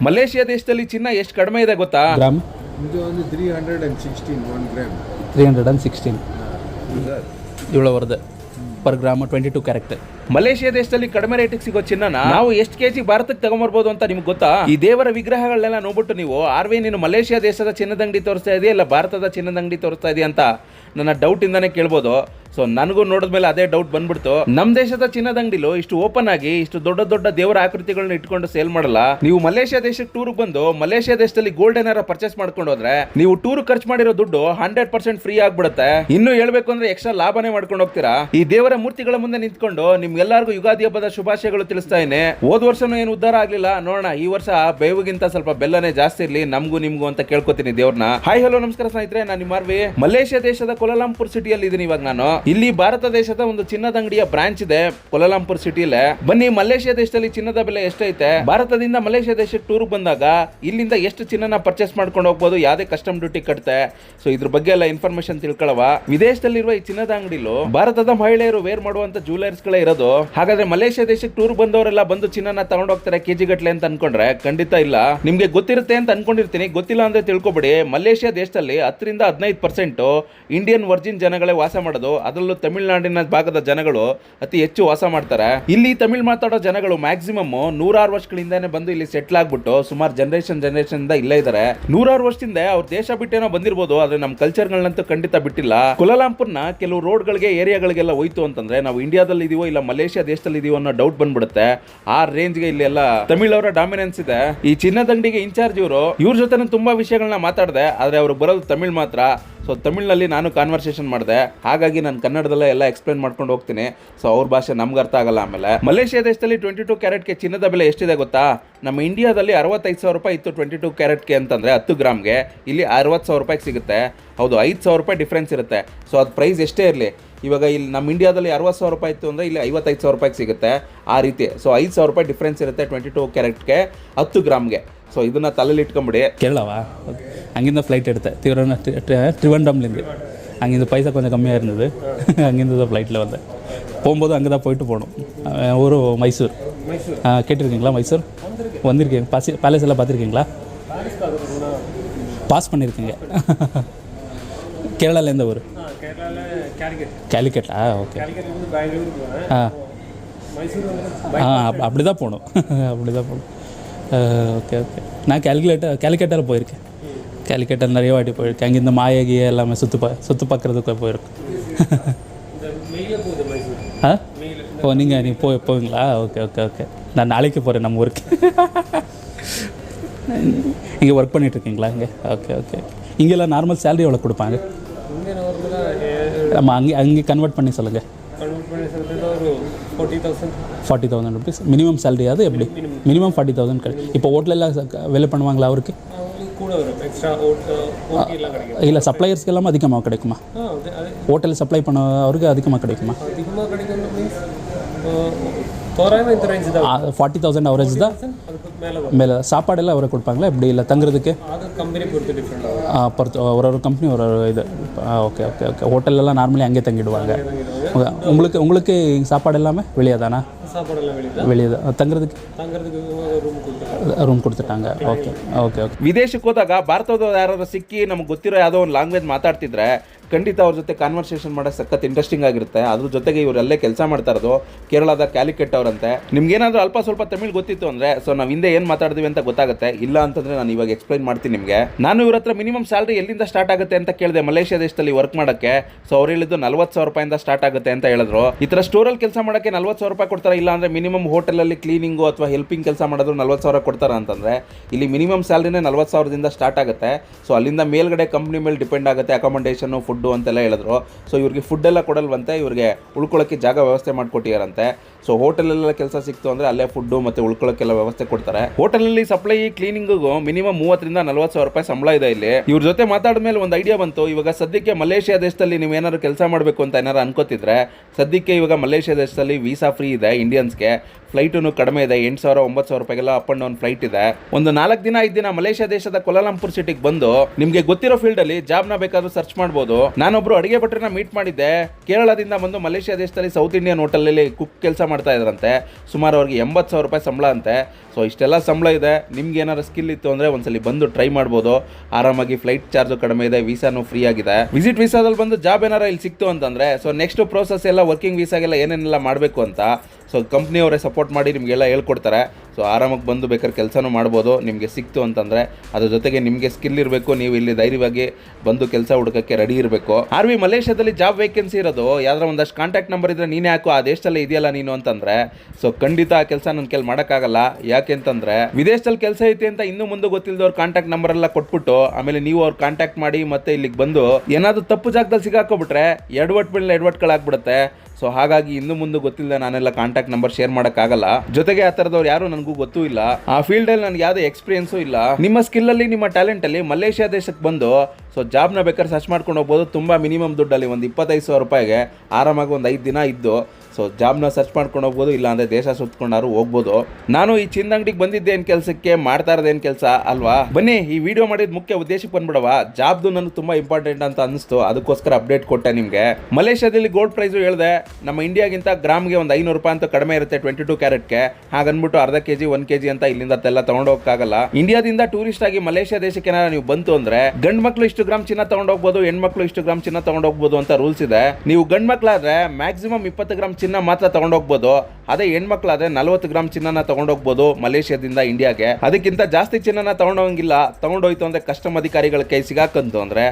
Malaysia ದೇಶದಲ್ಲಿ ಚಿನ್ನ ಎಷ್ಟು ಕಡಿಮೆ ಇದೆ ಗೊತ್ತಾ? ಗ್ರಾಮ್? ಇದು ಒಂದು three hundred and sixteen one gram three hundred and sixteen ಏಳು ವರದೆ per gram twenty two carat Malaysia ದೇಶದಲ್ಲಿ ಕಡಿಮೆ ರೇಟಿಗೆ ಸಿಗೋ ಚಿನ್ನನ ನಾವು ಎಷ್ಟು ಕೆಜಿ ಭಾರತಕ್ಕೆ ತಗೊಂಬರ್ಬೋದು ಅಂತ ನಿಮ್ಗೆ ಗೊತ್ತಾ? ಈ ದೇವರ ವಿಗ್ರಹಗಳನ್ನೆಲ್ಲ ನೋಡ್ಬಿಟ್ಟು ನೀವು ಆರ್ವಿ ನೀನು ಮಲೇಷಿಯಾ ದೇಶದ ಚಿನ್ನದಂಗಡಿ ತೋರಿಸ್ತಾ ಇದೆಯಾ ಇಲ್ಲ ಭಾರತದ ಚಿನ್ನದಂಗಡಿ ತೋರಿಸ್ತಾ ಇದೆಯಾ ಅಂತ ನನ್ನ ಡೌಟ್ ಇಂದಾನೆ ಕೇಳ್ಬೋದು. ಸೊ ನನಗೂ ನೋಡಿದ್ಮೇಲೆ ಅದೇ ಡೌಟ್ ಬಂದ್ಬಿಡ್ತು. ನಮ್ಮ ದೇಶದ ಚಿನ್ನದ ಅಂಗಡಿಲು ಇಷ್ಟು ಓಪನ್ ಆಗಿ ಇಷ್ಟು ದೊಡ್ಡ ದೊಡ್ಡ ದೇವರ ಆಕೃತಿಗಳನ್ನ ಇಟ್ಕೊಂಡು ಸೇಲ್ ಮಾಡಲ್ಲ. ನೀವು ಮಲೇಷಿಯಾ ದೇಶಕ್ಕೆ ಟೂರ್ ಬಂದು ಮಲೇಷಿಯಾ ದೇಶದಲ್ಲಿ ಗೋಲ್ಡ್ ಏನಾರ ಪರ್ಚೇಸ್ ಮಾಡ್ಕೊಂಡು ಹೋದ್ರೆ ನೀವು ಟೂರ್ ಖರ್ಚು ಮಾಡಿರೋ ದುಡ್ಡು ಹಂಡ್ರೆಡ್ ಪರ್ಸೆಂಟ್ ಫ್ರೀ ಆಗ್ಬಿಡುತ್ತೆ. ಇನ್ನು ಹೇಳ್ಬೇಕು ಅಂದ್ರೆ ಎಕ್ಸ್ಟ್ರಾ ಲಾಭನೇ ಮಾಡ್ಕೊಂಡು ಹೋಗ್ತೀರಾ? ಈ ದೇವರ ಮೂರ್ತಿಗಳ ಮುಂದೆ ನಿಂತ್ಕೊಂಡು ನಿಮ್ಗೆಲ್ಲರಿಗೂ ಯುಗಾದಿ ಹಬ್ಬದ ಶುಭಾಶಯಗಳು ತಿಳಿಸ್ತಾ ಇದ್ದೀನಿ. ಹೋದ ವರ್ಷನೂ ಏನು ಉದ್ದಾರ ಆಗ್ಲಿಲ್ಲ. ನೋಡೋಣ, ಈ ವರ್ಷ ಬೇವುಗಿಂತ ಸ್ವಲ್ಪ ಬೆಲ್ಲನೇ ಜಾಸ್ತಿ ಇರ್ಲಿ. ನಮಗೂ ನಿಮ್ಗೂ ಅಂತ ಕೇಳ್ಕೊತೀನಿ ದೇವ್ರನ್ನ ಹಾಯ್ ಹಲೋ ನಮಸ್ಕಾರ ಸ್ನೇಹಿತರೆ. ನಾನು ನಿಮ್ಮ ಮಲೇಷಿಯಾ ದೇಶದ ಕೊಲಾಲಂಪುರ್ ಸಿಟಿಯಲ್ಲಿ ಇದ್ದೀನಿ ಇವಾಗ ನಾನು. ಇಲ್ಲಿ ಭಾರತ ದೇಶದ ಒಂದು ಚಿನ್ನದ ಅಂಗಡಿಯ ಬ್ರಾಂಚ್ ಇದೆ ಕೊಲಾಲಂಪುರ್ ಸಿಟಿಲೆ. ಬನ್ನಿ, ಮಲೇಷ್ಯಾ ದೇಶದಲ್ಲಿ ಚಿನ್ನದ ಬೆಲೆ ಎಷ್ಟೈತೆ? ಭಾರತದಿಂದ ಮಲೇಷ್ಯಾ ದೇಶಕ್ಕೆ ಟೂರ್ ಬಂದಾಗ ಇಲ್ಲಿಂದ ಎಷ್ಟು ಚಿನ್ನನ ಪರ್ಚೇಸ್ ಮಾಡ್ಕೊಂಡು ಹೋಗ್ಬೋದು, ಯಾವ್ದೇ ಕಸ್ಟಮ್ ಡ್ಯೂಟಿ ಕಟ್ತೆ? ಸೊ ಇದ್ರ ಬಗ್ಗೆ ಎಲ್ಲ ಇನ್ಫಾರ್ಮೇಶನ್ ತಿಳ್ಕೊಳ್ಳವ ವಿದೇಶದಲ್ಲಿರುವ ಈ ಚಿನ್ನದ ಅಂಗಡಿಲು ಭಾರತದ ಮಹಿಳೆಯರು ವೇರ್ ಮಾಡುವಂತ ಜ್ಯುವೆಲರ್ಸ್ ಗಳೇ ಇರೋದು. ಹಾಗಾದ್ರೆ ಮಲೇಷ್ಯಾ ದೇಶಕ್ಕೆ ಟೂರ್ ಬಂದವರೆಲ್ಲ ಬಂದು ಚಿನ್ನನ ತಗೊಂಡು ಹೋಗ್ತಾರೆ ಕೆಜಿ ಗಟ್ಲೆ ಅಂತ ಅನ್ಕೊಂಡ್ರೆ ಖಂಡಿತ ಇಲ್ಲ. ನಿಮ್ಗೆ ಗೊತ್ತಿರುತ್ತೆ ಅಂತ ಅನ್ಕೊಂಡಿರ್ತೀನಿ. ಗೊತ್ತಿಲ್ಲ ಅಂದ್ರೆ ತಿಳ್ಕೊಬಿಡಿ. ಮಲೇಷ್ಯಾ ದೇಶದಲ್ಲಿ ಹತ್ತರಿಂದ ಹದಿನೈದು ಪರ್ಸೆಂಟ್ ಇಂಡಿಯನ್ ವರ್ಜಿನ್ ಜನಗಳೇ ವಾಸ ಮಾಡೋದು. ಅದರಲ್ಲೂ ತಮಿಳುನಾಡಿನ ಭಾಗದ ಜನಗಳು ಅತಿ ಹೆಚ್ಚು ವಾಸ ಮಾಡ್ತಾರೆ. ಇಲ್ಲಿ ತಮಿಳ್ ಮಾತಾಡೋ ಜನಗಳು ಮ್ಯಾಕ್ಸಿಮಮ್ ನೂರಾರು ವರ್ಷಗಳಿಂದಾನೆ ಬಂದು ಇಲ್ಲಿ ಸೆಟ್ಲ್ ಆಗ್ಬಿಟ್ಟು ಸುಮಾರು ಜನರೇಷನ್ ಜನರೇಷನ್ ಇಂದ ಇಲ್ಲೇ ಇದ್ದಾರೆ ನೂರಾರು ವರ್ಷದಿಂದ ಅವ್ರ ದೇಶ ಬಿಟ್ಟೇನೋ ಬಂದಿರ್ಬೋದು, ಆದ್ರೆ ನಮ್ಮ ಕಲ್ಚರ್ಗಳನ್ನಂತೂ ಖಂಡಿತ ಬಿಟ್ಟಿಲ್ಲ. ಕುಲಾಲಂಪುರ್ನ ಕೆಲವು ರೋಡ್ಗಳಿಗೆ ಏರಿಯಾಗಳಿಗೆಲ್ಲ ಹೋಯ್ತು ಅಂತಂದ್ರೆ ನಾವು ಇಂಡಿಯಾದಲ್ಲಿ ಇದೀವೋ ಇಲ್ಲ ಮಲೇಷ್ಯಾ ದೇಶದಲ್ಲಿ ಇದೀವೋ ಅನ್ನೋ ಡೌಟ್ ಬಂದ್ಬಿಡುತ್ತೆ. ಆ ರೇಂಜ್ಗೆ ಇಲ್ಲಿ ಎಲ್ಲ ಅವರ ಡಾಮಿನೆನ್ಸ್ ಇದೆ. ಈ ಚಿನ್ನದಂಗಡಿಗೆ ಇನ್ಚಾರ್ಜ್ ಇವರು, ಇವ್ರ ಜೊತೆ ತುಂಬಾ ವಿಷಯಗಳನ್ನ ಮಾತಾಡಿದೆ, ಆದ್ರೆ ಅವರು ಬರೋದು ತಮಿಳ್ ಮಾತ್ರ. ಸೊ ತಮಿಳ್ನಲ್ಲಿ ನಾನು ಕಾನ್ವರ್ಸೇಷನ್ ಮಾಡಿದೆ. ಹಾಗಾಗಿ ನಾನು ಕನ್ನಡದಲ್ಲೇ ಎಲ್ಲ ಎಕ್ಸ್ಪ್ಲೇನ್ ಮಾಡ್ಕೊಂಡು ಹೋಗ್ತೀನಿ. ಸೊ ಅವ್ರ ಭಾಷೆ ನಮ್ಗೆ ಅರ್ಥ ಆಗಲ್ಲ ಆಮೇಲೆ. ಮಲೇಷಿಯಾ ದೇಶದಲ್ಲಿ ಟ್ವೆಂಟಿ ಟು ಕ್ಯಾರೆಟ್ಗೆ ಚಿನ್ನದ ಬೆಲೆ ಎಷ್ಟಿದೆ ಗೊತ್ತಾ? ನಮ್ಮ ಇಂಡಿಯಾದಲ್ಲಿ ಅರವತ್ತೈದು ಸಾವಿರ ರೂಪಾಯಿ ಇತ್ತು ಟ್ವೆಂಟಿ ಟು ಕ್ಯಾರೆಟ್ಗೆ ಅಂತಂದರೆ ಹತ್ತು ಗ್ರಾಮ್ಗೆ. ಇಲ್ಲಿ ಅರವತ್ತು ಸಾವಿರ ರೂಪಾಯಿಗೆ ಸಿಗುತ್ತೆ. ಹೌದು, ಐದು ಸಾವಿರ ರೂಪಾಯಿ ಡಿಫ್ರೆನ್ಸ್ ಇರುತ್ತೆ. ಸೊ ಅದು ಪ್ರೈಸ್ ಎಷ್ಟೇ ಇರಲಿ, ಇವಾಗ ಇಲ್ಲಿ ನಮ್ಮ ಇಂಡಿಯಾದಲ್ಲಿ ಅರವತ್ತು ಸಾವಿರ ರೂಪಾಯಿ ಇತ್ತು ಅಂದರೆ ಇಲ್ಲಿ ಐವತ್ತೈದು ಸಾವಿರ ರೂಪಾಯಿಗೆ ಸಿಗುತ್ತೆ ಆ ರೀತಿ. ಸೊ ಐದು ಸಾವಿರ ರೂಪಾಯಿ ಡಿಫ್ರೆನ್ಸ್ ಇರುತ್ತೆ ಟ್ವೆಂಟಿ ಟು ಕ್ಯಾರೆಟ್ಗೆ ಹತ್ತು ಗ್ರಾಮ್ಗೆ. ಸೊ ಇದನ್ನು ತಲೆಲಿ ಇಟ್ಕೊಂಬಿಡಿ. ಕೇಳವಾ ಹಂಗಿಂದ ಫ್ಲೈಟ್ ಇಡುತ್ತೆ ತಿರುವನ ತ್ರಿವಂಡಮ್ಲಿಂದ அங்கேருந்து பைசா கொஞ்சம் கம்மியாக இருந்தது. அங்கேருந்து தான் ஃப்ளைட்டில் வந்தேன். போகும்போது அங்கே தான் போயிட்டு போகணும் அஹ் ஊர் மைசூர். கேட்டிருக்கீங்களா மைசூர்? வந்திருக்கீங்க. பாசி பேலஸ் எல்லாம் பார்த்துருக்கீங்களா? பாஸ் பண்ணியிருக்கீங்க கேரளாவில் எந்த ஊர்? கேலிக்கட்டா ஓகே ஆ ஆ. அப் அப்படி தான் போகணும் அப்படி தான் போகணும் ஓகே ஓகே நான் கேல்குலேட்டர் கேலிக்கட்டாவில் போயிருக்கேன். கேலிக்கட்டில் நிறைய வாட்டி போயிருக்கேன். அங்கே இந்த மாயகி எல்லாமே சுற்று பா சுற்று பார்க்குறதுக்கு போயிருக்கேன். ஆ? ஓ நீங்கள் நீ போய் போவீங்களா? Okay okay okay. நான் நாளைக்கு போகிறேன் நம்ம ஊருக்கு. இங்கே ஒர்க் பண்ணிகிட்ருக்கீங்களா இங்கே? Okay okay. இங்கெல்லாம் நார்மல் சேலரி எவ்வளோ கொடுப்பாங்க? ஆமாம் அங்கே அங்கே கன்வெர்ட் பண்ணி சொல்லுங்கள் ஃபார்ட்டி தௌசண்ட் ருபீஸ் மினிமம் சேலரியாவது அது எப்படி? மினிமம் ஃபார்ட்டி தௌசண்ட் கிடைக்கும் இப்போ ஹோட்டலெல்லாம் வேலை பண்ணுவாங்களா அவருக்கு? கூட வரும். எக்ஸ்ட்ரா இல்லை சப்ளையர்ஸ்க்கு எல்லாம் அதிகமாக கிடைக்குமா? ஹோட்டல் சப்ளை பண்ண அவருக்கு அதிகமாக கிடைக்குமா? அதிகமாக கிடைக்கும் மீன்ஸ் தோராயமாக இந்த ரேஞ்சு தான் ஃபார்ட்டி தௌசண்ட் அவரேஜ் தான். மேலே வரும். மேலே சாப்பாடெல்லாம் அவரை கொடுப்பாங்களா? எப்படி? இல்லை தங்குறதுக்கு? பொறுத்து ஒரு ஒரு கம்பெனி ஒரு ஒரு இது. ஓகே ஓகே ஓகே ஹோட்டல்லலாம் நார்மலி அங்கேயே தங்கிடுவாங்க. உங்க- உங்களுக்கு உங்களுக்கு சாப்பாடு எல்லாமே வெளியே தானா. வெளியே தான். தங்குறதுக்கு? தங்குறதுக்கு ರೂಮ್ ಕೊಡ್ತಿಟ್ಟಾಂಗ. ಓಕೆ ಓಕೆ ಓಕೆ ವಿದೇಶಕ್ಕೆ ಹೋದಾಗ ಭಾರತದ ಯಾರಾದ್ರೂ ಸಿಕ್ಕಿ ನಮ್ಗೆ ಗೊತ್ತಿರೋ ಯಾವುದೋ ಒಂದು ಲ್ಯಾಂಗ್ವೇಜ್ ಮಾತಾಡ್ತಿದ್ರೆ ಖಂಡಿತ ಅವ್ರ ಜೊತೆ ಕಾನ್ವರ್ಸೇಷನ್ ಮಾಡೋಕ್ಕೆ ಸಖತ್ ಇಂಟ್ರೆಸ್ಟಿಂಗ್ ಆಗಿರುತ್ತೆ. ಅದ್ರ ಜೊತೆಗೆ ಇವರಲ್ಲೇ ಕೆಲಸ ಮಾಡ್ತಾ ಇರೋದು, ಕೇರಳದ ಕ್ಯಾಲಿಕೆಟ್ ಅವರಂತೆ. ನಿಮ್ಗೇನಾದರೂ ಅಲ್ಪ ಸ್ವಲ್ಪ ತಮಿಳ್ ಗೊತ್ತಿತ್ತು ಅಂದರೆ ಸೊ ನಾವು ಹಿಂದೆ ಏನು ಮಾತಾಡಿದ್ವಿ ಅಂತ ಗೊತ್ತಾಗುತ್ತೆ. ಇಲ್ಲ ಅಂತಂದ್ರೆ ನಾನು ಇವಾಗ ಎಕ್ಸ್ಪ್ಲೈನ್ ಮಾಡ್ತೀನಿ ನಿಮಗೆ. ನಾನು ಇವ್ರ ಹತ್ರ ಮಿನಿಮಮ್ ಸ್ಯಾಲ್ರಿ ಎಲ್ಲಿಂದ ಸ್ಟಾರ್ಟ್ ಆಗುತ್ತೆ ಅಂತ ಕೇಳಿದೆ, ಮಲೇಷ್ಯಾ ದೇಶದಲ್ಲಿ ವರ್ಕ್ ಮಾಡೋಕ್ಕೆ. ಸೊ ಅವ್ರು ಹೇಳಿದ್ದು ನಲ್ವತ್ತು ಸಾವಿರ ರೂಪಾಯಿಂದ ಸ್ಟಾರ್ಟ್ ಆಗುತ್ತೆ ಅಂತ ಹೇಳಿದ್ರು. ಈ ಥರ ಸ್ಟೋರಲ್ಲಿ ಕೆಲಸ ಮಾಡೋಕ್ಕೆ ನಲ್ವತ್ತು ಸಾವಿರ ರೂಪಾಯಿ ಕೊಡ್ತಾರೆ? ಇಲ್ಲ ಅಂದರೆ ಮಿನಿಮಮ್ ಹೋಟೆಲಲ್ಲಿ ಕ್ಲೀನಿಂಗು ಅಥವಾ ಹೆಲ್ಪಿಂಗ್ ಕೆಲಸ ಮಾಡಿದ್ರು ನಲ್ವತ್ತು ಸಾವಿರ ಕೊಡ್ತಾರೆ ಅಂತಂದರೆ, ಇಲ್ಲಿ ಮಿನಿಮಮ್ ಸ್ಯಾಲ್ರಿನೇ ನಲ್ವತ್ತು ಸಾವಿರದಿಂದ ಸ್ಟಾರ್ಟ್ ಆಗುತ್ತೆ. ಸೊ ಅಲ್ಲಿಂದ ಮೇಲ್ಗಡೆ ಕಂಪ್ನಿ ಮೇಲೆ ಡಿಪೆಂಡ್ ಆಗುತ್ತೆ ಅಕಾಮಡೇಷನು ಫುಡ್ಡು ಅಂತೆಲ್ಲ ಹೇಳಿದ್ರು. ಸೊ ಇವ್ರಿಗೆ ಫುಡ್ ಎಲ್ಲ ಕೊಡಲ್ವಂತೆ, ಇವ್ರಿಗೆ ಉಳ್ಕೊಳ್ಳೋಕ್ಕೆ ಜಾಗ ವ್ಯವಸ್ಥೆ ಮಾಡಿಕೊಟ್ಟಿದ್ದಾರಂತೆ ಸೊ ಹೋಟೆಲಲ್ಲೆಲ್ಲ ಕೆಲಸ ಸಿಕ್ತು ಅಂದರೆ ಅಲ್ಲೇ ಫುಡ್ಡು ಮತ್ತು ಉಳ್ಕೊಳ್ಳೋಕ್ಕೆಲ್ಲ ವ್ಯವಸ್ಥೆ ಕೊಡ್ತಾರೆ. ಹೋಟೆಲಲ್ಲಿ ಸಪ್ಲೈ ಕ್ಲೀನಿಂಗಿಗೂ ಮಿನಿಮಮ್ ಮೂವತ್ತರಿಂದ ನಲ್ವತ್ತು ಸಾವಿರ ರೂಪಾಯಿ ಸಂಬಳ ಇದೆ ಇಲ್ಲಿ. ಇವ್ರ ಜೊತೆ ಮಾತಾಡಿದ ಮೇಲೆ ಒಂದು ಐಡಿಯಾ ಬಂತು. ಇವಾಗ ಸದ್ಯಕ್ಕೆ ಮಲೇಷ್ಯಾ ದೇಶದಲ್ಲಿ ನೀವು ಏನಾದ್ರು ಕೆಲಸ ಮಾಡಬೇಕು ಅಂತ ಏನಾರು ಅನ್ಕೋತಿದ್ರೆ, ಸದ್ಯಕ್ಕೆ ಇವಾಗ ಮಲೇಷ್ಯಾ ದೇಶದಲ್ಲಿ ವೀಸಾ ಫ್ರೀ ಇದೆ ಇಂಡಿಯನ್ಸ್ಗೆ ಫ್ಲೈಟೂ ಕಡಿಮೆ ಇದೆ. ಎಂಟು ಸಾವಿರ, ಒಂಬತ್ತು ಸಾವಿರ ರೂಪಾಯಿಗೆಲ್ಲ ಅಪ್ ಅಂಡ್ ಡೌನ್ ಫ್ಲೈಟ್ ಇದೆ. ಒಂದು ನಾಲ್ಕು ದಿನ ಐದು ದಿನ ಮಲೇಷ್ಯಾ ದೇಶದ ಕೊಲಾಲಂಪುರ್ ಸಿಟಿಗೆ ಬಂದು ನಿಮಗೆ ಗೊತ್ತಿರೋ ಫೀಲ್ಡಲ್ಲಿ ಜಾಬ್ನ ಬೇಕಾದರೂ ಸರ್ಚ್ ಮಾಡ್ಬೋದು. ನಾನೊಬ್ರು ಅಡಿಗೆ ಭಟ್ರನ್ನ ಮೀಟ್ ಮಾಡಿದ್ದೆ. ಕೇರಳದಿಂದ ಬಂದು ಮಲೇಷ್ಯಾ ದೇಶದಲ್ಲಿ ಸೌತ್ ಇಂಡಿಯನ್ ಹೋಟೆಲಲ್ಲಿ ಕುಕ್ ಕೆಲಸ ಮಾಡ್ತಾ ಇದ್ರಂತೆ. ಸುಮಾರು ಅವ್ರಿಗೆ ಎಂಬತ್ತು ಸಾವಿರ ರೂಪಾಯಿ ಸಂಬಳ ಅಂತೆ. ಸೊ ಇಷ್ಟೆಲ್ಲ ಸಂಬಳ ಇದೆ. ನಿಮ್ಗೆ ಏನಾದ್ರು ಸ್ಕಿಲ್ ಇತ್ತು ಅಂದರೆ ಒಂದ್ಸಲಿ ಬಂದು ಟ್ರೈ ಮಾಡ್ಬೋದು. ಆರಾಮಾಗಿ ಫ್ಲೈಟ್ ಚಾರ್ಜು ಕಡಿಮೆ ಇದೆ, ವೀಸಾನು ಫ್ರೀ ಆಗಿದೆ. ವಿಸಿಟ್ ವೀಸಾದಲ್ಲಿ ಬಂದು ಜಾಬ್ ಏನಾರ ಇಲ್ಲಿ ಸಿಕ್ತು ಅಂತಂದ್ರೆ ಸೊ ನೆಕ್ಸ್ಟ್ ಪ್ರೋಸೆಸ್ ಎಲ್ಲ ವರ್ಕಿಂಗ್ ವೀಸಾಗೆಲ್ಲ ಏನೇನೆಲ್ಲ ಮಾಡಬೇಕು ಅಂತ ಸೊ ಕಂಪ್ನಿಯವರೇ ಸಪೋರ್ಟ್ ಮಾಡಿ ನಿಮಗೆಲ್ಲ ಹೇಳ್ಕೊಡ್ತಾರೆ. ಸೊ ಆರಾಮಾಗಿ ಬಂದು ಬೇಕಾದ್ರೆ ಕೆಲಸನೂ ಮಾಡ್ಬೋದು, ನಿಮಗೆ ಸಿಕ್ತು ಅಂತಂದರೆ ಅದ್ರ ಜೊತೆಗೆ ನಿಮಗೆ ಸ್ಕಿಲ್ ಇರಬೇಕು, ನೀವು ಇಲ್ಲಿ ಧೈರ್ಯವಾಗಿ ಬಂದು ಕೆಲಸ ಹುಡುಕಕ್ಕೆ ರೆಡಿ ಇರಬೇಕು. ಆರ್ ವಿ ಮಲೇಷ್ಯಾದಲ್ಲಿ ಜಾಬ್ ವೇಕೆನ್ಸಿ ಇರೋದು, ಯಾವ್ದಾರ ಒಂದಷ್ಟು ಕಾಂಟ್ಯಾಕ್ಟ್ ನಂಬರ್ ಇದ್ರೆ ನೀನೇ ಹಾಕು, ಆ ದೇಶದಲ್ಲೇ ಇದೆಯಲ್ಲ ನೀನು ಅಂತಂದರೆ ಸೊ ಖಂಡಿತ ಆ ಕೆಲಸ ನನ್ನ ಕೆಲ ಮಾಡೋಕ್ಕಾಗಲ್ಲ. ಯಾಕೆ ಅಂತಂದ್ರೆ ವಿದೇಶದಲ್ಲಿ ಕೆಲಸ ಐತೆ ಅಂತ ಇನ್ನು ಮುಂದೆ ಗೊತ್ತಿಲ್ಲದವ್ರ ಕಾಂಟ್ಯಾಕ್ಟ್ ನಂಬರ್ ಎಲ್ಲ ಕೊಟ್ಬಿಟ್ಟು, ಆಮೇಲೆ ನೀವು ಅವ್ರು ಕಾಂಟ್ಯಾಕ್ಟ್ ಮಾಡಿ ಮತ್ತೆ ಇಲ್ಲಿಗೆ ಬಂದು ಏನಾದರೂ ತಪ್ಪು ಜಾಗದಲ್ಲಿ ಸಿಗಾಕೋಬಿಟ್ರೆ ಎಡವಟ್ ಮೇಲೆ ಎಡವಟ್ಗಳಾಗ್ಬಿಡುತ್ತೆ ಸೊ ಹಾಗಾಗಿ ಇನ್ನು ಮುಂದೆ ಗೊತ್ತಿಲ್ಲ ನಾನೆಲ್ಲ ಕಾಂಟ್ಯಾಕ್ಟ್ ನಂಬರ್ ಶೇರ್ ಮಾಡೋಕ್ಕಾಗಲ್ಲ. ಜೊತೆಗೆ ಆ ಥರದವ್ರು ಯಾರು ನನಗೂ ಗೊತ್ತೂ ಇಲ್ಲ. ಆ ಫೀಲ್ಡ್ ಅಲ್ಲಿ ನನಗೆ ಯಾವುದೇ ಎಕ್ಸ್ಪೀರಿಯನ್ಸು ಇಲ್ಲ. ನಿಮ್ಮ ಸ್ಕಿಲ್ ಅಲ್ಲಿ, ನಿಮ್ಮ ಟ್ಯಾಲೆಂಟ್ ಅಲ್ಲಿ ಮಲೇಷ್ಯಾ ದೇಶಕ್ಕೆ ಬಂದು ಸೊ ಜಾಬ್ನ ಬೇಕಾದ್ರೆ ಸರ್ಚ್ ಮಾಡ್ಕೊಂಡು ಹೋಗ್ಬೋದು. ತುಂಬ ಮಿನಿಮಮ್ ದುಡ್ಡಲ್ಲಿ ಒಂದು ಇಪ್ಪತ್ತೈದು ಸಾವಿರ ರೂಪಾಯಿಗೆ ಆರಾಮಾಗಿ ಒಂದು ಐದು ದಿನ ಇದ್ದು ಸೊ ಜಾಬ್ನ ಸರ್ಚ್ ಮಾಡ್ಕೊಂಡು ಹೋಗ್ಬೋದು ಇಲ್ಲ ಅಂದರೆ ದೇಶ ಸುತ್ಕೊಂಡಾರು ಹೋಗ್ಬೋದು. ನಾನು ಈ ಚಿಂದಂಗಡಿಗೆ ಬಂದಿದ್ದೇನು ಕೆಲಸಕ್ಕೆ, ಮಾಡ್ತಾ ಇರೋದೇನು ಕೆಲಸ ಅಲ್ವಾ? ಬನ್ನಿ, ಈ ವಿಡಿಯೋ ಮಾಡಿದ ಮುಖ್ಯ ಉದ್ದೇಶಕ್ಕೆ ಬಂದ್ಬಿಡವ ಜಾಬ್ದು ನನಗೆ ತುಂಬ ಇಂಪಾರ್ಟೆಂಟ್ ಅಂತ ಅನಿಸ್ತು. ಅದಕ್ಕೋಸ್ಕರ ಅಪ್ಡೇಟ್ ಕೊಟ್ಟೆ ನಿಮಗೆ. ಮಲೇಷ್ಯಾದಲ್ಲಿ ಗೋಲ್ಡ್ ಪ್ರೈಸು ಹೇಳಿದೆ, ನಮ್ಮ ಇಂಡಿಯಾಗಿಂತ ಗ್ರಾಮ್ಗೆ ಒಂದು ಐನೂರು ರೂಪಾಯಿ ಅಂತ ಕಡಿಮೆ ಇರುತ್ತೆ ಟ್ವೆಂಟಿ ಟು ಕ್ಯಾರೆಟ್ಗೆ ಹಾಗನ್ಬಿಟ್ಟು ಅರ್ಧ ಕೆ ಜಿ ಒನ್ ಕೆಜಿ ಅಂತ ಇಲ್ಲಿಂದ ಎಲ್ಲ ತಗೊಂಡೋಗಕ್ಕಾಗಲ್ಲ ಇಂಡಿಯಾದಿಂದ ಟೂರಿಸ್ಟ್ ಆಗಿ ಮಲೇಷ್ಯಾ ದೇಶಕ್ಕೆ ನೀವು ಬಂತು ಅಂದ್ರೆ, ಗಂಡ್ ಮಕ್ಳು ಇಷ್ಟು ಗ್ರಾಮ್ ಚಿನ್ನ ತಗೊಂಡೋಗ್ಬೋದು ಹೆಣ್ಮಕ್ಳು ಇಷ್ಟು ಗ್ರಾಮ್ ಚಿನ್ನ ತಗೊಂಡೋಗ್ಬೋದು ಅಂತ ರೂಲ್ಸ್ ಇದೆ. ನೀವು ಗಂಡ್ ಮಕ್ಳಾದ್ರೆ ಮ್ಯಾಕ್ಸಿಮಮ್ ಇಪ್ಪತ್ತು ಗ್ರಾಮ್ ಚಿನ್ನ ಮಾತ್ರ ತಗೊಂಡೋಗ್ಬೋದು ಅದೇ ಹೆಣ್ಮಕ್ಳಾದ್ರೆ ನಲವತ್ತು ಗ್ರಾಮ್ ಚಿನ್ನನ ತಗೊಂಡೋಗ್ಬೋದು ಮಲೇಷ್ಯಾದಿಂದ ಇಂಡಿಯಾಗೆ ಅದಕ್ಕಿಂತ ಜಾಸ್ತಿ ಚಿನ್ನನ ತಗೊಂಡೋಗಂಗಿಲ್ಲ ತಗೊಂಡೋಯ್ತು ಅಂದ್ರೆ ಕಸ್ಟಮ್ ಅಧಿಕಾರಿಗಳ ಕೈ ಸಿಗಾಕಂತು ಅಂದ್ರೆ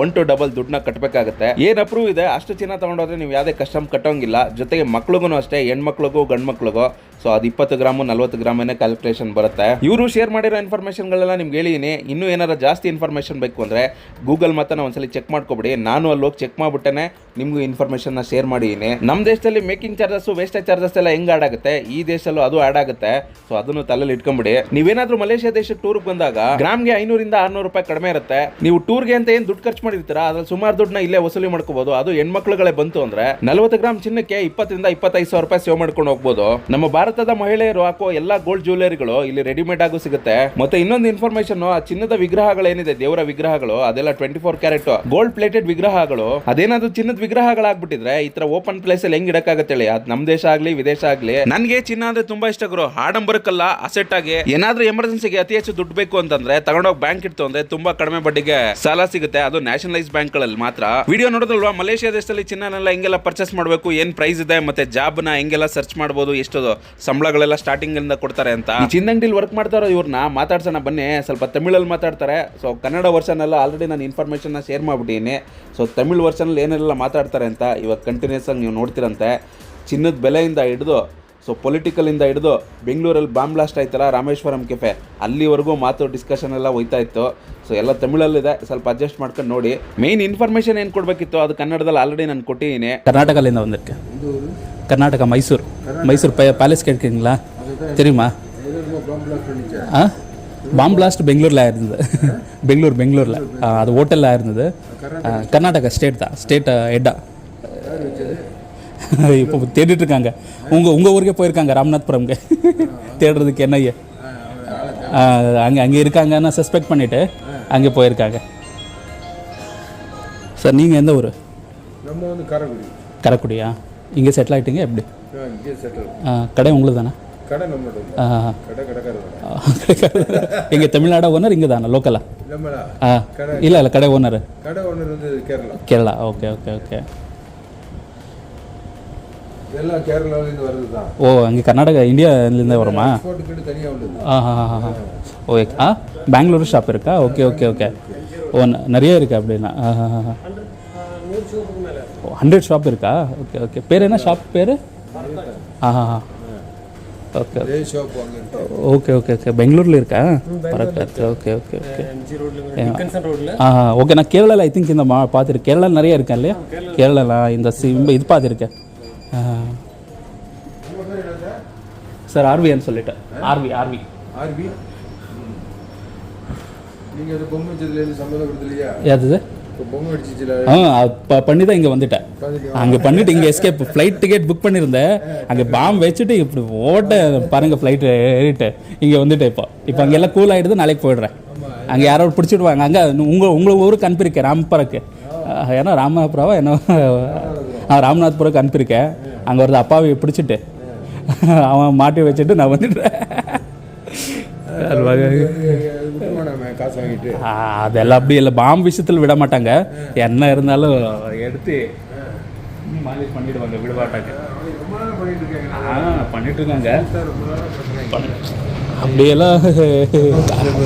ಒನ್ ಟು ಡಬಲ್ ದುಡ್ಡನ್ನ ಕಟ್ಟಬೇಕಾಗುತ್ತೆ ಏನ್ ಅಪ್ರೂವ್ ಇದೆ, ಅಷ್ಟು ಚಿನ್ನ ತಗೊಂಡೋದ್ರೆ ನೀವು ಯಾವುದೇ ಕಸ್ಟಮ್ ಕಟ್ಟೋಂಗಿಲ್ಲ. ಜೊತೆಗೆ ಮಕ್ಳಿಗೂ ಅಷ್ಟೇ, ಹೆಣ್ಮಕ್ಳಿಗೂ ಗಂಡ್ ಮಕ್ಳಿಗೂ ಸೊ ಅದು ಇಪ್ಪತ್ತು ಗ್ರಾಮು, ನಲ್ವತ್ತು ಗ್ರಾಮನೇ ಕ್ಯಾಲ್ಕುಲೇಷನ್ ಬರುತ್ತೆ. ಇವರು ಶೇರ್ ಮಾಡಿರೋ ಇನ್ಫಾರ್ಮೇಷನ್ಗಳೆಲ್ಲ ನಿಮ್ಗೆ ಹೇಳಿದೀನಿ. ಇನ್ನೂ ಏನಾರ ಜಾಸ್ತಿ ಇನ್ಫಾರ್ಮೇಷನ್ ಬೇಕು ಅಂದರೆ ಗೂಗಲ್ ಮಾತ್ರ ಒಂದ್ಸಲಿ ಚೆಕ್ ಮಾಡ್ಕೊಬಿಡಿ. ನಾನು ಅಲ್ಲಿ ಹೋಗಿ ಚೆಕ್ ಮಾಡಿಬಿಟ್ಟೆ ನಿಮಗೂ ಇನ್ಫಾರ್ಮೇಷನ್ನ ಶೇರ್ ಮಾಡಿದ್ದೀನಿ ನಮ್ಮ ದೇಶದಲ್ಲಿ ಮೇಕಿಂಗ್ ಚಾರ್ಜಸ್ ವೇಸ್ಟೇಜ್ ಚಾರ್ಜಸ್ ಎಲ್ಲ ಹೆಂಗ್ ಆಡ್ ಆಗುತ್ತೆ? ಈ ದೇಶದಲ್ಲೂ ಅದು ಆಡ್ ಆಗುತ್ತೆ. ಸೊ ಅದನ್ನು ತಲೆಯಲ್ಲಿ ಇಟ್ಕೊಂಬಿಡಿ. ನೀವೇನಾದ್ರೂ ಮಲೇಷ್ಯಾ ದೇಶಕ್ಕೆ ಟೂರ್ಗೆ ಬಂದಾಗ ಗ್ರಾಮ್ಗೆ ಐನೂರಿಂದ ಆರ್ನೂರು ರೂಪಾಯಿ ಕಡಿಮೆ ಇರುತ್ತೆ. ನೀವು ಟೂರ್ಗೆ ಅಂತ ಏನು ದುಡ್ಡು ಖರ್ಚು ಮಾಡಿರ್ತೀರಾ? ಅದ್ರಲ್ಲಿ ಸುಮಾರು ದುಡ್ಡನ್ನ ಇಲ್ಲೇ ವಸೂಲಿ ಮಾಡ್ಕೋಬಹುದು ಅದು ಹೆಣ್ಮಕ್ಳುಗಳೇ ಬಂತು ಅಂದ್ರೆ ನಲವತ್ತು ಗ್ರಾಮ್ ಚಿನ್ನಕ್ಕೆ ಇಪ್ಪತ್ತರಿಂದ ಇಪ್ಪತ್ತೈದು ಸಾವಿರ ರೂಪಾಯಿ ಸೇವ್ ಮಾಡ್ಕೊಂಡು ಹೋಗ್ಬೋದು. ನಮ್ಮ ಭಾರತದ ಮಹಿಳೆಯರು ಹಾಕೋ ಎಲ್ಲಾ ಗೋಲ್ಡ್ ಜ್ಯುವೆಲರಿಗಳು ಇಲ್ಲಿ ರೆಡಿಮೇಡ್ ಆಗು ಸಿಗುತ್ತೆ. ಮತ್ತೆ ಇನ್ನೊಂದು ಇನ್ಫಾರ್ಮೇಶನ್ ಆ ಚಿನ್ನದ ವಿಗ್ರಹಗಳೇನಿದೆ, ದೇವರ ವಿಗ್ರಹಗಳು, ಅದೆಲ್ಲ twenty four carat gold plated ವಿಗ್ರಹಗಳು. ಅದೇನಾದ್ರು ಚಿನ್ನದ ವಿಗ್ರಹಗಳಾಗ್ಬಿಟ್ಟಿದ್ರೆ ಈ ತರ ಓಪನ್ ಪ್ಲೇಸ್ ಅಲ್ಲಿ ಹೆಂಗ್ ಇಡಕ್ಕಾಗತ್ತೆ ಹೇಳಿ? ಅದ್ ನಮ್ ದೇಶ ಆಗ್ಲಿ, ವಿದೇಶ ಆಗ್ಲಿ. ನನ್ಗೆ ಚಿನ್ನ ಅಂದ್ರೆ ತುಂಬಾ ಇಷ್ಟ ಗುರು. ಆಡಂಬರಕ್ಕಲ್ಲ ಅಸೆಟ್ ಆಗಿ. ಏನಾದ್ರೂ ಎಮರ್ಜೆನ್ಸಿಗೆ ಅತಿ ಹೆಚ್ಚು ದುಡ್ಡು ಬೇಕು ಅಂತಂದ್ರೆ ತಗೊಂಡೋಗಿ ಬ್ಯಾಂಕ್ ಇಟ್ಟು ಅಂದ್ರೆ ತುಂಬಾ ಕಡಿಮೆ ಬಡ್ಡಿಗೆ ಸಾಲ ಸಿಗುತ್ತೆ. ಅದು ನ್ಯಾಷನಲೈಸ್ ಬ್ಯಾಂಕ್ಗಳಲ್ಲಿ ಮಾತ್ರ. ವಿಡಿಯೋ ನೋಡೋದಲ್ವಾ ಮಲೇಷಿಯಾ ದೇಶದಲ್ಲಿ ಚಿನ್ನನೆಲ್ಲ ಹೆಂಗೆಲ್ಲ ಪರ್ಚೇಸ್ ಮಾಡಬೇಕು, ಏನ್ ಪ್ರೈಸ್ ಇದೆ, ಮತ್ತೆ ಜಾಬ್ನ ಹೆಂಗೆಲ್ಲ ಸರ್ಚ್ ಮಾಡಬಹುದು ಎಷ್ಟು ಸಂಬಳಗಳೆಲ್ಲ ಸ್ಟಾರ್ಟಿಂಗ್ ಇಂದ ಕೊಡ್ತಾರೆ ಅಂತ. ಚಿನ್ನ ಚಿನ್ನಂಗಡಿಲಿ ವರ್ಕ್ ಮಾಡ್ತಾರೋ ಇವ್ರನ್ನ ಮಾತಾಡ್ಸೋಣ ಬನ್ನಿ. ಸ್ವಲ್ಪ ತಮಿಳಲ್ಲಿ ಮಾತಾಡ್ತಾರೆ. ಸೊ ಕನ್ನಡ ವರ್ಷನ್ ಎಲ್ಲ ಆಲ್ರೆಡಿ ನಾನು ಇನ್ಫಾರ್ಮೇಷನ್ನ ಶೇರ್ ಮಾಡ್ಬಿಟ್ಟಿದ್ದೀನಿ. ಸೊ ತಮಿಳ್ ವರ್ಷನಲ್ಲಿ ಏನೆಲ್ಲ ಮಾತಾಡ್ತಾರೆ ಅಂತ ಇವಾಗ ಕಂಟಿನ್ಯೂಸ್ ಆಗಿ ನೀವು ನೋಡ್ತಿರಂತೆ. ಚಿನ್ನದ ಬೆಲೆಯಿಂದ ಹಿಡಿದು ಸೊ ಪೊಲಿಟಿಕಲಿಂದ ಹಿಡಿದು ಬೆಂಗಳೂರಲ್ಲಿ ಬಾಂಬ್ ಬ್ಲಾಸ್ಟ್ ಆಯ್ತಲ್ಲ ರಾಮೇಶ್ವರಂ ಕೆಫೆ ಅಲ್ಲಿವರೆಗೂ ಮಾತು ಡಿಸ್ಕಷನ್ ಎಲ್ಲ ಹೋಯ್ತಾ ಇತ್ತು ಸೊ ಎಲ್ಲ ತಮಿಳಲ್ಲಿದೆ ಸ್ವಲ್ಪ ಅಡ್ಜಸ್ಟ್ ಮಾಡ್ಕೊಂಡು ನೋಡಿ ಮೇನ್ ಇನ್ಫಾರ್ಮೇಷನ್ ಏನು ಕೊಡಬೇಕಿತ್ತು ಅದು ಕನ್ನಡದಲ್ಲಿ ಆಲ್ರೆಡಿ ನಾನು ಕೊಟ್ಟಿದ್ದೀನಿ கர்நாடகாலேருந்து வந்திருக்கேன் கர்நாடகா மைசூர் மைசூர் பே பேலஸ் கேட்குறீங்களா தெரியுமா பாம்பு பிளாஸ்ட் பண்ணிச்சா ஆ பாம் பிளாஸ்ட் பெங்களூரில் இருந்தது பெங்களூர் பெங்களூரில் அது ஹோட்டலில் இருந்தது ஆ, கர்நாடகா ஸ்டேட் தான் ஸ்டேட் ஹெட்டா இப்போ தேடிட்டு இருக்காங்க உங்கள் உங்கள் ஊருக்கே போயிருக்காங்க ராமநாத்புரம்க்கு. தேடுறதுக்கு என்னைய. அங்கே அங்கே இருக்காங்கன்னு சஸ்பெக்ட் பண்ணிவிட்டு அங்கே போயிருக்காங்க. சார் நீங்கள் எந்த ஊர்? நம்ம வந்து காரைக்குடி. கரக்குடியா? இங்கே செட்டில் ஆகிட்டீங்க எப்படி? கடை உங்களுக்கு தானே? எங்க தமிழ்நாடு ஓனர் இங்கே தானே லோக்கலா இல்லை இல்லை கடை owner Kerala okay okay okay. எல்லாம் கேரளாவிலேருந்து வருது தான் ஓ அங்கே கர்நாடகா இந்தியாவிலேருந்து வருமா? தனியாக உள்ளது. ஆ ஆ ஆ, ஆ. ஓ எக்- ஆ? பெங்களூரு ஷாப் இருக்கா? Okay okay okay. ஓ நிறைய இருக்கு அப்படின்னா. ஹண்ட்ரட் ஷாப் இருக்கா? Okay okay. பேர் என்ன ஷாப் பேர்? ஆ ஆ ஆ. ஓகே. Okay okay okay. பெங்களூரில் இருக்கா? பரவாயில்ல ஓகே ஓகே ஓகே. எம்ஜி ரோட்ல டிக்கன்சன் ரோட்ல ஆ ஓகே. நான் கேரளாவில் ஐ திங்க் இந்த மா பார்த்துருக்கேன் கேரளா நிறைய இருக்கேன் இல்லையா? கேரளாவில் இந்த சி இந்த இது பார்த்துருக்கேன். சார் ஆர்வின்னு சொல்லிட்டேன். ஆர்வி ஆர்வி ஆர்பி நீங்கள் அது பொம்மை வச்சதுலேருந்து அது பண்ணி தான் இங்கே வந்துட்டேன். அங்கே பண்ணிட்டு இங்கே எஸ்கேப் ஃப்ளைட் டிக்கெட் புக் பண்ணியிருந்தேன். அங்கே பாம் வச்சுட்டு இப்படி ஓட்ட பாருங்க ஃப்ளைட்டு ஏறிட்டு. இங்கே வந்துட்டேன் இப்போ. இப்போ அங்கே எல்லாம் கூல் ஆகிடுது நாளைக்கு போயிடுறேன். அங்கே யாரோ பிடிச்சிடுவாங்க. அங்கே உங்கள் உங்களை ஊருக்கு அனுப்பியிருக்கேன் ராம்பரக்கு ஏன்னா ராமநாதபுரம் என்ன நான் ராமநாதபுரத்துக்கு அனுப்பியிருக்கேன். அங்கே ஒரு அப்பாவை பிடிச்சிட்டு. அவன் மாட்டி வச்சுட்டு நான் ஆஹ், அதெல்லாம் அப்படி இல்லை. பாம்பு விஷயத்தில் விட மாட்டாங்க. என்ன இருந்தாலும் எடுத்து மாலிஷ் பண்ணிடுவாங்க விட மாட்டாங்க ரொம்ப நாள் பண்ணிட்டு இருக்காங்க ஆ பண்ணிட்டு இருக்காங்க அப்படியெல்லாம்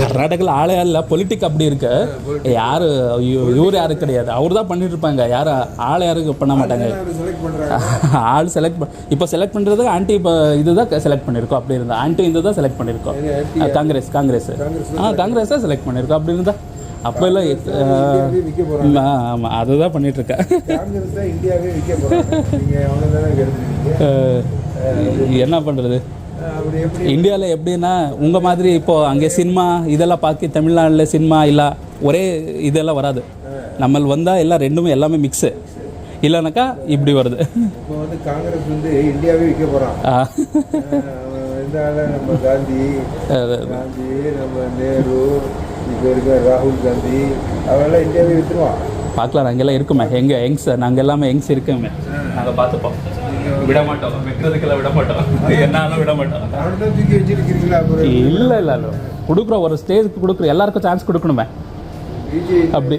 கர்நாடகாவில் ஆளே இல்லை. பொலிட்டிக் அப்படி இருக்கு. யாரு இவ- இவர் யாரு கிடையாது. அவர் தான் பண்ணிட்டு இருப்பாங்க யாரும் ஆள் யாரும் பண்ண மாட்டாங்க. ஆள் செலக்ட் இப்போ செலக்ட் பண்ணுறது ஆன்டி இப்போ இதுதான் செலக்ட் பண்ணியிருக்கோம் அப்படி இருந்தால் ஆன்டி இந்த தான் செலக்ட் பண்ணியிருக்கோம் காங்கிரஸ் காங்கிரஸ். ஆ காங்கிரஸ் தான் செலக்ட் பண்ணியிருக்கோம் அப்படி இருந்தா அப்போ எல்லாம் விற்க போறாங்க. ஆமாம் அதுதான் பண்ணிட்டு இருக்கேன் என்ன பண்ணுறது எப்படி இந்தியாவில் எப்படின்னா உங்கள் மாதிரி இப்போது அங்கே சினிமா இதெல்லாம் பார்க்க தமிழ்நாட்டில் சினிமா இல்லை ஒரே இதெல்லாம் வராது. நம்ம வந்தால் எல்லாம் ரெண்டுமே எல்லாமே மிக்ஸு இல்லைனாக்கா இப்படி வருது. இப்போ வந்து காங்கிரஸ் வந்து இந்தியாவே விற்க ஆள நம்ம காந்தி காந்தி நம்ம நேரு இப்போ இருக்க ராகுல் காந்தி அவெல்லாம் இந்தியாவே விற்றுருவான் பார்க்கலாம் நாங்கெல்லாம் இருக்குமே. எங்கே யங்ஸ் நாங்கள் எல்லாமே யங்ஸ் இருக்கோமே. நாங்கள் பார்த்துப்போம். விட மாட்டோம் வைக்கிறதுக்கெல்லாம் விட மாட்டோம் இல்லை இல்லை கொடுக்குற ஒரு ஸ்டேஜுக்கு கொடுக்குற எல்லாருக்கும் சான்ஸ் கொடுக்கணுமே. அப்படி.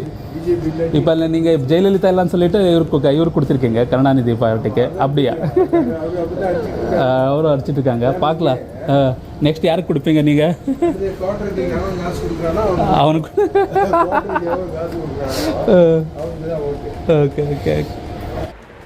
இப்போ இல்லை நீங்கள் ஜெயலலிதா எல்லாம் சொல்லிட்டு இவருக்கு இவர் கொடுத்துருக்கீங்க கருணாநிதி பாட்டுக்கு. அப்படியா? அவரும் அடிச்சிட்டு இருக்காங்க. பார்க்கலாம். நெக்ஸ்ட் யாருக்கு கொடுப்பீங்க நீங்கள் அவனுக்கு. Okay okay.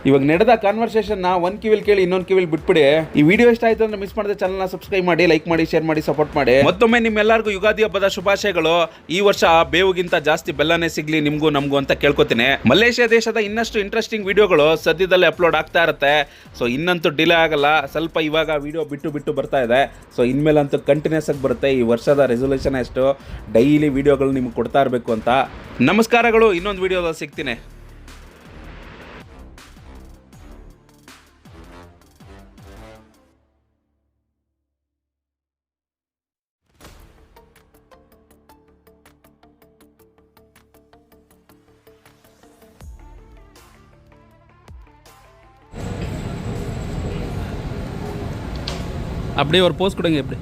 ಇವಾಗ ನಡೆದ ಕಾನ್ವರ್ಸೇಷನ್ ನಾ ಒಂದ್ ಕಿವಿಲ್ ಕೇಳಿ ಇನ್ನೊಂದು ಕಿವಿಲ್ ಬಿಟ್ಬಿಡಿ. ಈ ವಿಡಿಯೋ ಇಷ್ಟ ಆಯ್ತು ಅಂದ್ರೆ ಮಿಸ್ ಮಾಡದೆ ಚಾನಲ್ನ ಸಬ್ಸ್ಕ್ರೈಬ್ ಮಾಡಿ ಲೈಕ್ ಮಾಡಿ ಶೇರ್ ಮಾಡಿ ಸಪೋರ್ಟ್ ಮಾಡಿ. ಮತ್ತೊಮ್ಮೆ ನಿಮ್ಮೆಲ್ಲರಿಗೂ ಯುಗಾದಿ ಹಬ್ಬದ ಶುಭಾಶಯಗಳು. ಈ ವರ್ಷ ಬೇವುಗಿಂತ ಜಾಸ್ತಿ ಬೆಲ್ಲನೇ ಸಿಗ್ಲಿ, ನಿಮ್ಗೂ ನಮಗೂ ಅಂತ ಕೇಳ್ಕೊತೀನಿ. ಮಲೇಷ್ಯಾ ದೇಶದ ಇನ್ನಷ್ಟು ಇಂಟ್ರೆಸ್ಟಿಂಗ್ ವಿಡಿಯೋಗಳು ಸದ್ಯದಲ್ಲೇ ಅಪ್ಲೋಡ್ ಆಗ್ತಾ ಇರುತ್ತೆ. ಸೊ ಇನ್ನಂತೂ ಡಿಲೇ ಆಗಲ್ಲ. ಸ್ವಲ್ಪ ಇವಾಗ ವಿಡಿಯೋ ಬಿಟ್ಟು ಬಿಟ್ಟು ಬರ್ತಾ ಇದೆ. ಸೊ ಇನ್ಮೇಲಂತೂ ಕಂಟಿನ್ಯೂಸ್ ಆಗಿ ಬರುತ್ತೆ ಈ ವರ್ಷದ ರೆಸೊಲ್ಯೂಷನ್ ಎಷ್ಟು. ಡೈಲಿ ವಿಡಿಯೋಗಳು ನಿಮ್ಗೆ ಕೊಡ್ತಾ ಇರಬೇಕು ಅಂತ. ನಮಸ್ಕಾರಗಳು. ಇನ್ನೊಂದು ವಿಡಿಯೋದಲ್ಲಿ ಸಿಗ್ತೀನಿ. அப்படியே ஒரு போஸ்ட் கொடுங்க எப்படி?